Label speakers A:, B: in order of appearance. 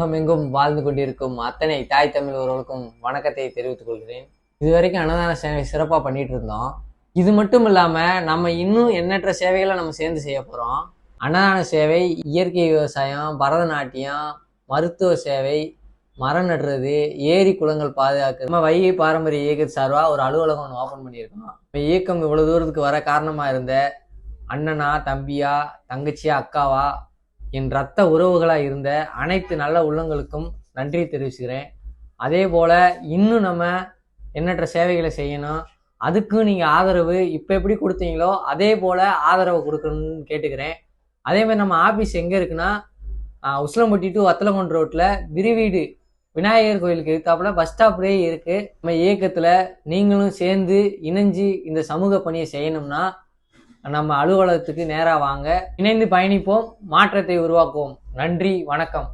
A: உலகமெங்கும் வாழ்ந்து கொண்டிருக்கும் அத்தனை தாய் தமிழ் ஒருவருக்கும் வணக்கத்தை தெரிவித்துக் கொள்கிறேன். இதுவரைக்கும் அன்னதான சேவை சிறப்பாக பண்ணிட்டு இருந்தோம். இது மட்டும் இல்லாமல் நம்ம இன்னும் எண்ணற்ற சேவைகளை நம்ம சேர்ந்து செய்ய போகிறோம் அன்னதான சேவை இயற்கை விவசாயம் பரதநாட்டியம் மருத்துவ சேவை மரம் நடுறது ஏரி குளங்கள் பாதுகாக்கிறது. நம்ம வைகை பாரம்பரிய இயக்கத்து சார்பாக ஒரு அலுவலகம் ஒன்று ஓப்பன் பண்ணியிருக்கோம். இப்போ இயக்கம் இவ்வளோ தூரத்துக்கு வர காரணமாக இருந்த அண்ணனா தம்பியா தங்கச்சியா அக்காவா என் ரத்த உறவுகளாக இருந்த அனைத்து நல்ல உள்ளங்களுக்கும் நன்றி தெரிவிச்சுக்கிறேன். அதே போல் இன்னும் நம்ம எண்ணற்ற சேவைகளை செய்யணும். அதுக்கும் நீங்கள் ஆதரவு இப்போ எப்படி கொடுத்தீங்களோ அதே போல் ஆதரவு கொடுக்கணும்னு கேட்டுக்கிறேன். அதே மாதிரி நம்ம ஆஃபீஸ் எங்கே இருக்குன்னா உசிலம்பட்டி டு வத்தலகுண்டு ரோட்டில் விரிவீடு விநாயகர் கோயிலுக்கு எதிர்த்தாப்புல பஸ் ஸ்டாப்லேயே இருக்குது நம்ம இயக்கத்தில் நீங்களும் சேர்ந்து இணைஞ்சு இந்த சமூக பணியை செய்யணும்னா நம்ம அலுவலகத்துக்கு நேராக வாங்க. இணைந்து பயணிப்போம். மாற்றத்தை உருவாக்குவோம். நன்றி. வணக்கம்.